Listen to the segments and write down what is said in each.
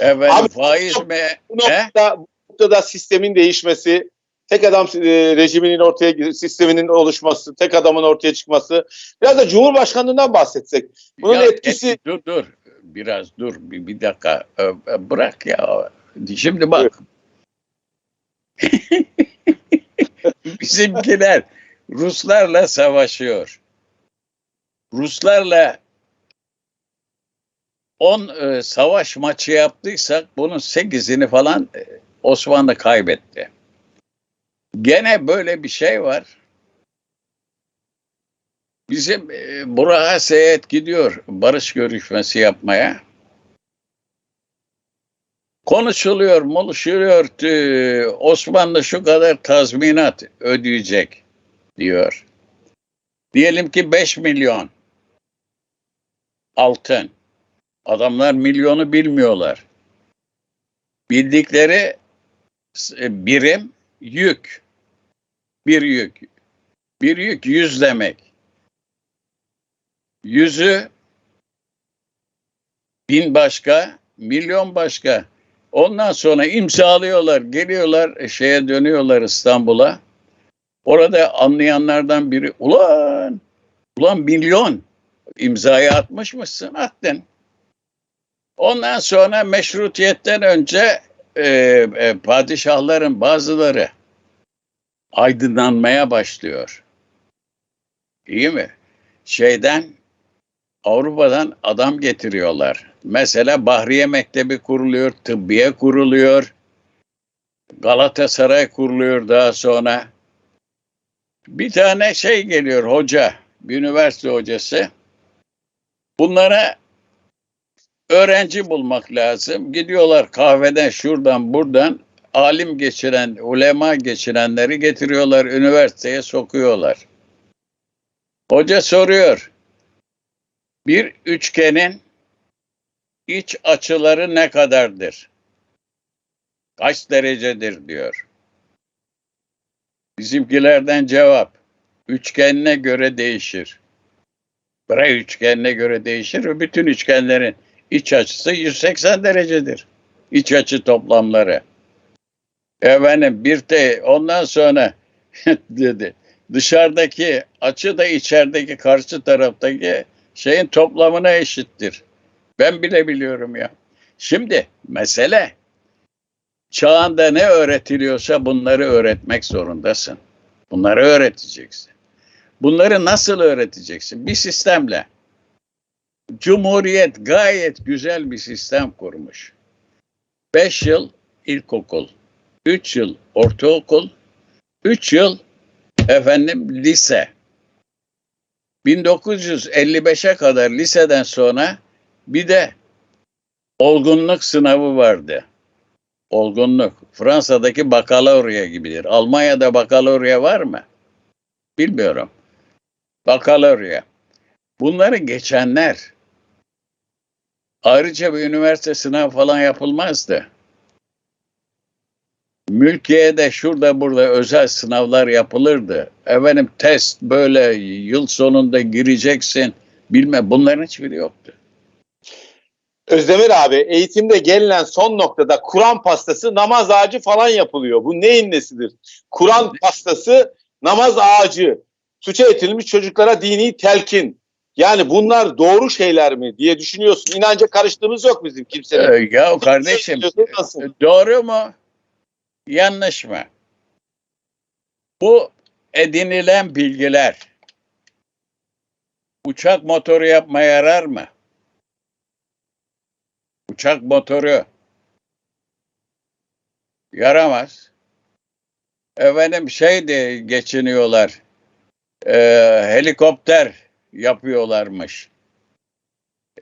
Efendim Abi, faiz mi? Bu noktada, bu noktada sistemin değişmesi, tek adam e, rejiminin ortaya sisteminin oluşması, tek adamın ortaya çıkması. Biraz da Cumhurbaşkanlığından bahsetsek. Bunun Ya, etkisi e, dur dur. Biraz dur. Bir, bir dakika. E, e, Bırak ya. Şimdi bak. Bizimkiler Ruslarla savaşıyor. Ruslarla 10 e, savaş maçı yaptıysak bunun 8'ini falan e, Osmanlı kaybetti. Gene böyle bir şey var. Bizim e, Burak'a seyahat gidiyor barış görüşmesi yapmaya. Konuşuluyor, moluşuluyor. tü- Osmanlı şu kadar tazminat ödeyecek diyor. Diyelim ki 5 milyon altın. Adamlar milyonu bilmiyorlar. Bildikleri e, birim yük. Bir yük. Bir yük yüz demek. Yüzü bin başka, milyon başka. Ondan sonra imzalıyorlar, geliyorlar e, şeye dönüyorlar İstanbul'a. Orada anlayanlardan biri ulan ulan milyon imzayı atmış mısın? Attın. Ondan sonra meşrutiyetten önce e, e, padişahların bazıları aydınlanmaya başlıyor. İyi mi? Şeyden Avrupa'dan adam getiriyorlar. Mesela Bahriye Mektebi kuruluyor, Tıbbiye kuruluyor, Galatasaray kuruluyor daha sonra. Bir tane şey geliyor hoca, bir üniversite hocası. Bunlara öğrenci bulmak lazım. Gidiyorlar kahveden şuradan buradan alim geçiren, ulema geçirenleri getiriyorlar, üniversiteye sokuyorlar. Hoca soruyor. Bir üçgenin iç açıları ne kadardır? Kaç derecedir diyor. Bizimkilerden cevap. Üçgenine göre değişir. Bırak üçgenine göre değişir bütün üçgenlerin iç açısı 180 derecedir. İç açı toplamları. Efendim bir de ondan sonra dedi dışarıdaki açı da içerideki karşı taraftaki şeyin toplamına eşittir. Ben bile biliyorum ya. Şimdi mesele çağında ne öğretiliyorsa bunları öğretmek zorundasın. Bunları öğreteceksin. Bunları nasıl öğreteceksin? Bir sistemle. Cumhuriyet gayet güzel bir sistem kurmuş. Beş yıl ilkokul, üç yıl ortaokul, üç yıl efendim lise. 1955'e kadar liseden sonra bir de olgunluk sınavı vardı. Olgunluk. Fransa'daki bakalorya gibidir. Almanya'da bakalorya var mı? Bilmiyorum. Bakalorya. Bunları geçenler ayrıca bir üniversite sınavı falan yapılmazdı. Mülkiye'de şurada burada özel sınavlar yapılırdı. Efendim test böyle yıl sonunda gireceksin bilme bunların hiçbiri yoktu. Özdemir abi eğitimde gelinen son noktada Kur'an pastası namaz ağacı falan yapılıyor. Bu neyin nesidir? Kur'an pastası namaz ağacı. Suça etilmiş çocuklara dini telkin. Yani bunlar doğru şeyler mi diye düşünüyorsun. İnanca karıştığımız yok bizim kimsenin. Ee, ya kardeşim Nasıl? doğru mu? Yanlış mı? Bu edinilen bilgiler uçak motoru yapmaya yarar mı? Uçak motoru yaramaz. Efendim şey de geçiniyorlar. Ee, helikopter yapıyorlarmış.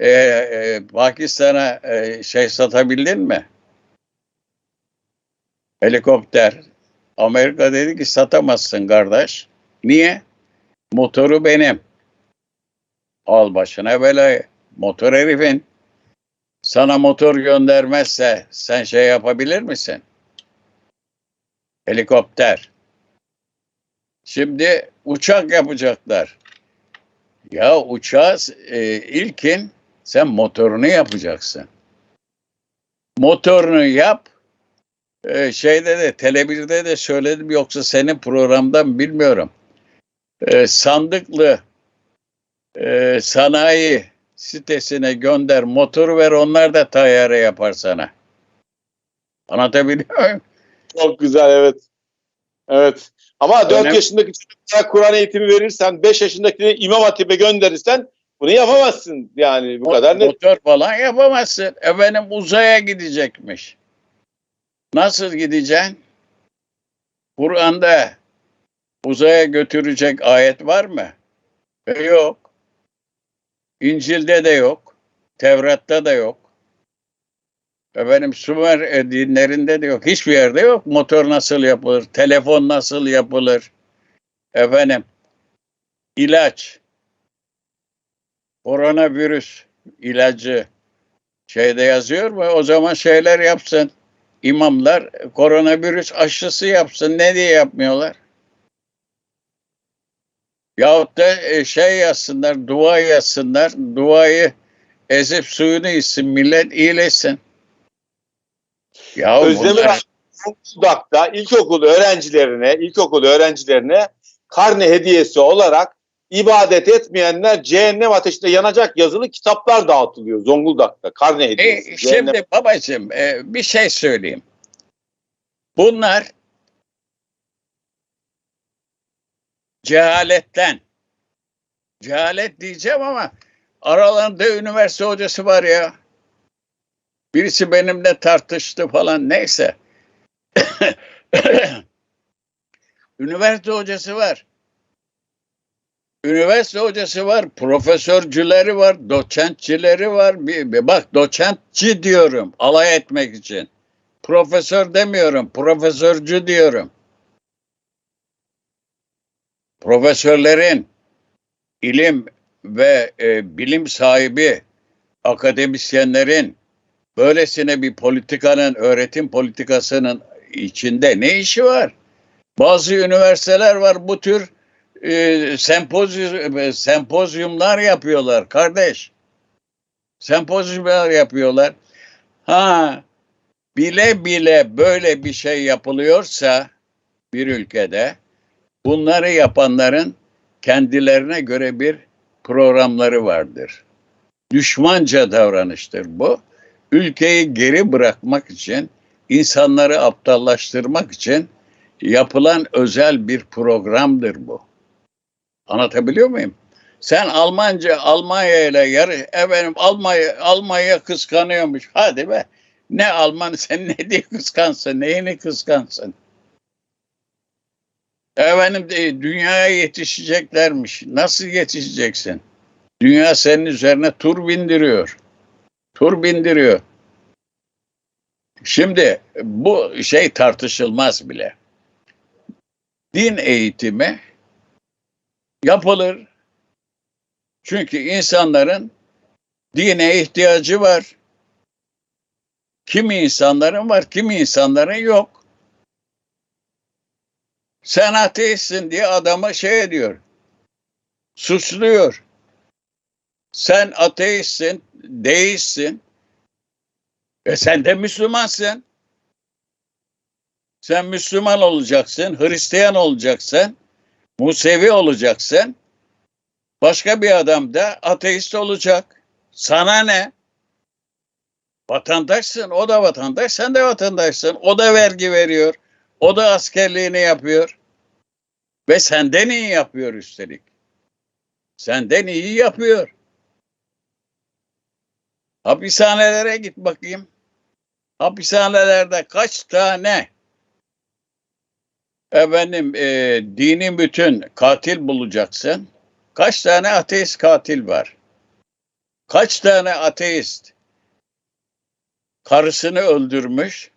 Ee, e, Pakistan'a e, şey satabildin mi? Helikopter. Amerika dedi ki satamazsın kardeş. Niye? Motoru benim. Al başına belayı. Motor herifin. Sana motor göndermezse sen şey yapabilir misin? Helikopter. Şimdi uçak yapacaklar. Ya uçağı e, ilkin sen motorunu yapacaksın. Motorunu yap. Ee, şeyde de Tele1'de de söyledim yoksa senin programdan bilmiyorum. Ee, sandıklı e, sanayi sitesine gönder motoru ver onlar da tayyare yapar sana. Anlatabiliyor muyum? Çok güzel evet. Evet. Ama 4 Önemli. yaşındaki çocuklara Kur'an eğitimi verirsen, 5 yaşındakini İmam Hatip'e gönderirsen bunu yapamazsın. Yani bu kadar net. Motor falan yapamazsın. Efendim uzaya gidecekmiş. Nasıl gideceksin? Kur'an'da uzaya götürecek ayet var mı? E, yok. İncil'de de yok. Tevrat'ta da yok. Efendim Sümer e, dinlerinde de yok. Hiçbir yerde yok. Motor nasıl yapılır? Telefon nasıl yapılır? Efendim ilaç koronavirüs ilacı şeyde yazıyor mu? O zaman şeyler yapsın. İmamlar koronavirüs aşısı yapsın. Ne diye yapmıyorlar? Yahut da e, şey yazsınlar, dua yazsınlar. Duayı ezip suyunu içsin, millet iyileşsin. Ya Özdemir bunlar- Dudak'ta ilkokul öğrencilerine, ilkokul öğrencilerine karne hediyesi olarak ibadet etmeyenler cehennem ateşinde yanacak yazılı kitaplar dağıtılıyor Zonguldak'ta. Karne hediyesi. E, cehennem- şimdi babacığım e, bir şey söyleyeyim. Bunlar cehaletten cehalet diyeceğim ama aralarında üniversite hocası var ya. Birisi benimle tartıştı falan neyse. üniversite hocası var. Üniversite hocası var, profesörcüleri var, doçentçileri var. Bir, bir- bak doçentçi diyorum alay etmek için. Profesör demiyorum, profesörcü diyorum. Profesörlerin ilim ve e, bilim sahibi akademisyenlerin böylesine bir politikanın, öğretim politikasının içinde ne işi var? Bazı üniversiteler var bu tür e, sempozyum, e, sempozyumlar yapıyorlar kardeş. Sempozyumlar yapıyorlar. Ha bile bile böyle bir şey yapılıyorsa bir ülkede bunları yapanların kendilerine göre bir programları vardır. Düşmanca davranıştır bu. Ülkeyi geri bırakmak için, insanları aptallaştırmak için yapılan özel bir programdır bu. Anlatabiliyor muyum? Sen Almanca Almanya ile yarı efendim Almanya Almanya kıskanıyormuş. Hadi be. Ne Alman sen ne diye kıskansın? Neyini kıskansın? Efendim e, dünyaya yetişeceklermiş. Nasıl yetişeceksin? Dünya senin üzerine tur bindiriyor. Tur bindiriyor. Şimdi bu şey tartışılmaz bile. Din eğitimi yapılır. Çünkü insanların dine ihtiyacı var. Kimi insanların var, kimi insanların yok. Sen ateistsin diye adama şey ediyor. Suçluyor. Sen ateistsin, deistsin. E sen de Müslümansın. Sen Müslüman olacaksın, Hristiyan olacaksın, Musevi olacaksın. Başka bir adam da ateist olacak. Sana ne? Vatandaşsın, o da vatandaş, sen de vatandaşsın. O da vergi veriyor, o da askerliğini yapıyor. Ve senden iyi yapıyor üstelik. Senden iyi yapıyor. Hapishanelere git bakayım. Hapishanelerde kaç tane efendim e, dini bütün katil bulacaksın? Kaç tane ateist katil var? Kaç tane ateist karısını öldürmüş,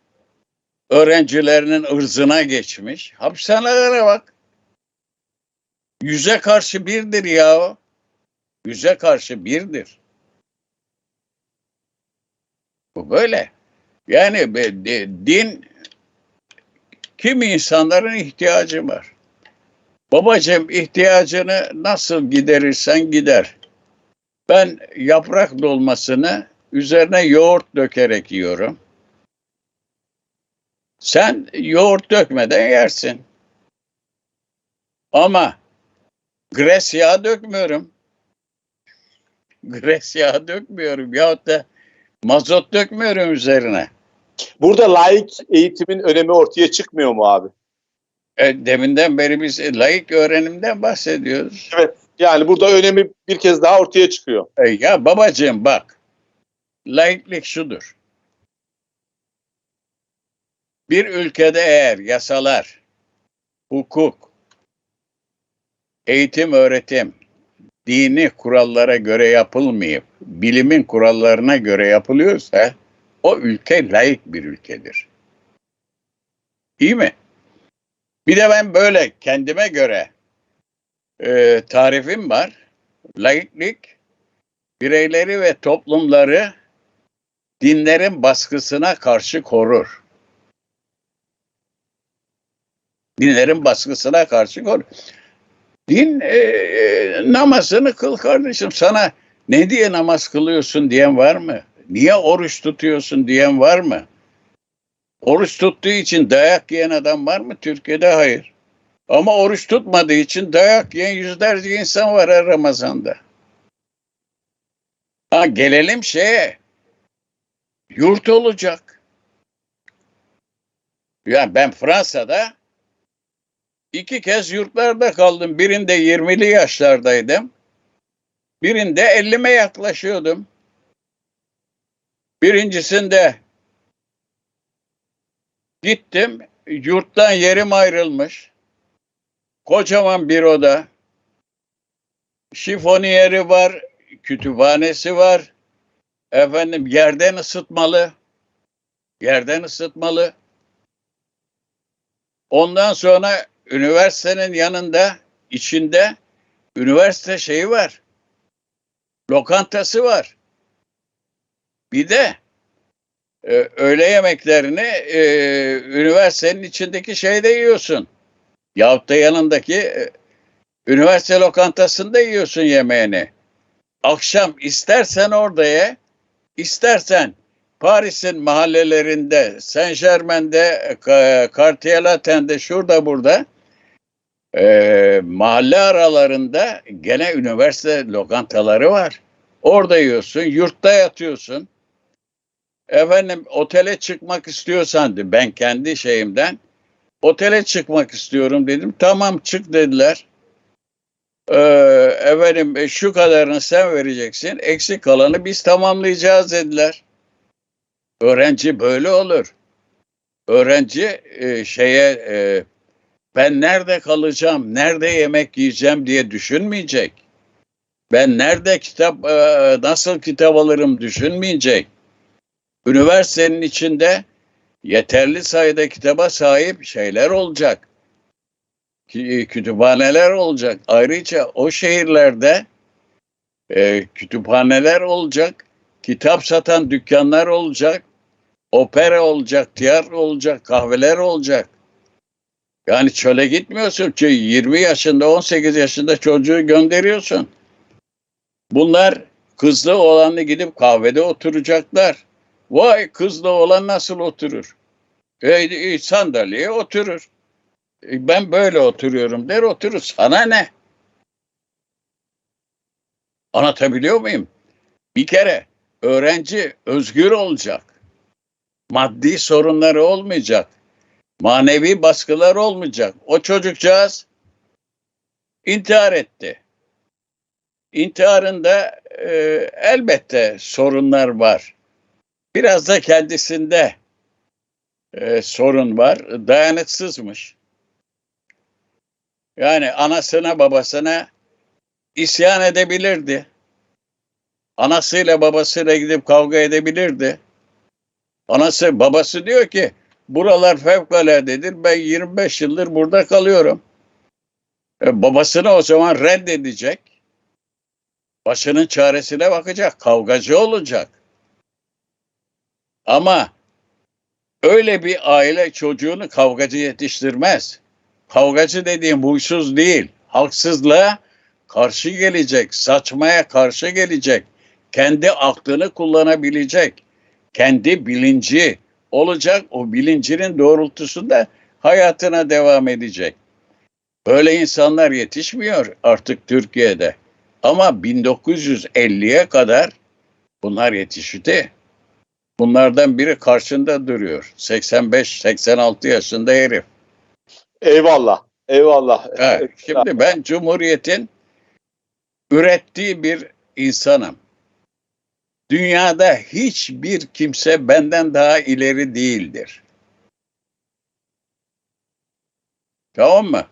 öğrencilerinin ırzına geçmiş? Hapishanelere bak. Yüze karşı birdir ya o. Yüze karşı birdir. Bu böyle. Yani din kimi insanların ihtiyacı var. Babacığım ihtiyacını nasıl giderirsen gider. Ben yaprak dolmasını üzerine yoğurt dökerek yiyorum. Sen yoğurt dökmeden yersin. Ama gres yağı dökmüyorum. Gres yağı dökmüyorum. Yahut da mazot dökmüyorum üzerine. Burada laik eğitimin önemi ortaya çıkmıyor mu abi? E, deminden beri biz layık öğrenimden bahsediyoruz. Yani burada önemi bir kez daha ortaya çıkıyor. E, ya babacığım bak. Laiklik şudur. Bir ülkede eğer yasalar, hukuk, eğitim, öğretim, dini kurallara göre yapılmayıp bilimin kurallarına göre yapılıyorsa o ülke laik bir ülkedir. İyi mi? Bir de ben böyle kendime göre e, tarifim var. Laiklik bireyleri ve toplumları dinlerin baskısına karşı korur. Dinlerin baskısına karşı korur. Din e, e, namazını kıl kardeşim. Sana ne diye namaz kılıyorsun diyen var mı? Niye oruç tutuyorsun diyen var mı? Oruç tuttuğu için dayak yiyen adam var mı Türkiye'de? Hayır. Ama oruç tutmadığı için dayak yiyen yüzlerce insan var her Ramazan'da. Ha gelelim şeye. Yurt olacak. Yani ben Fransa'da iki kez yurtlarda kaldım. Birinde 20'li yaşlardaydım. Birinde 50'me yaklaşıyordum. Birincisinde gittim. Yurttan yerim ayrılmış. Kocaman bir oda. Şifoniyeri var, kütüphanesi var. Efendim yerden ısıtmalı. Yerden ısıtmalı. Ondan sonra üniversitenin yanında, içinde üniversite şeyi var. Lokantası var. Bir de e, öğle yemeklerini e, üniversitenin içindeki şeyde yiyorsun. Yahut da yanındaki e, üniversite lokantasında yiyorsun yemeğini. Akşam istersen orada ye, istersen Paris'in mahallelerinde, Saint Germain'de, Cartier Latin'de, şurada burada e, mahalle aralarında gene üniversite lokantaları var. Orada yiyorsun, yurtta yatıyorsun. Efendim otele çıkmak istiyorsan ben kendi şeyimden otele çıkmak istiyorum dedim. Tamam çık dediler. Ee, efendim e, şu kadarını sen vereceksin. Eksik kalanı biz tamamlayacağız dediler. Öğrenci böyle olur. Öğrenci e, şeye e, ben nerede kalacağım, nerede yemek yiyeceğim diye düşünmeyecek. Ben nerede kitap, e, nasıl kitap alırım düşünmeyecek. Üniversitenin içinde yeterli sayıda kitaba sahip şeyler olacak. Kütüphaneler olacak. Ayrıca o şehirlerde e, kütüphaneler olacak. Kitap satan dükkanlar olacak. Opera olacak, tiyatro olacak, kahveler olacak. Yani çöle gitmiyorsun ki 20 yaşında, 18 yaşında çocuğu gönderiyorsun. Bunlar kızlı olanı gidip kahvede oturacaklar. Vay kızla olan nasıl oturur? E, sandalyeye oturur. E, ben böyle oturuyorum der oturur. Sana ne? Anlatabiliyor muyum? Bir kere öğrenci özgür olacak. Maddi sorunları olmayacak. Manevi baskılar olmayacak. O çocukcağız intihar etti. İntiharında e, elbette sorunlar var. Biraz da kendisinde e, sorun var. Dayanıksızmış. Yani anasına babasına isyan edebilirdi. Anasıyla babasıyla gidip kavga edebilirdi. Anası babası diyor ki buralar fevkaladedir. Ben 25 yıldır burada kalıyorum. E, babasını o zaman reddedecek. Başının çaresine bakacak. Kavgacı olacak. Ama öyle bir aile çocuğunu kavgacı yetiştirmez. Kavgacı dediğim huysuz değil. Haksızlığa karşı gelecek, saçmaya karşı gelecek. Kendi aklını kullanabilecek. Kendi bilinci, olacak. O bilincinin doğrultusunda hayatına devam edecek. Böyle insanlar yetişmiyor artık Türkiye'de. Ama 1950'ye kadar bunlar yetişti. Bunlardan biri karşında duruyor. 85-86 yaşında herif. Eyvallah. Eyvallah. Evet, şimdi ben Cumhuriyet'in ürettiği bir insanım. Dünyada hiçbir kimse benden daha ileri değildir. Tamam mı?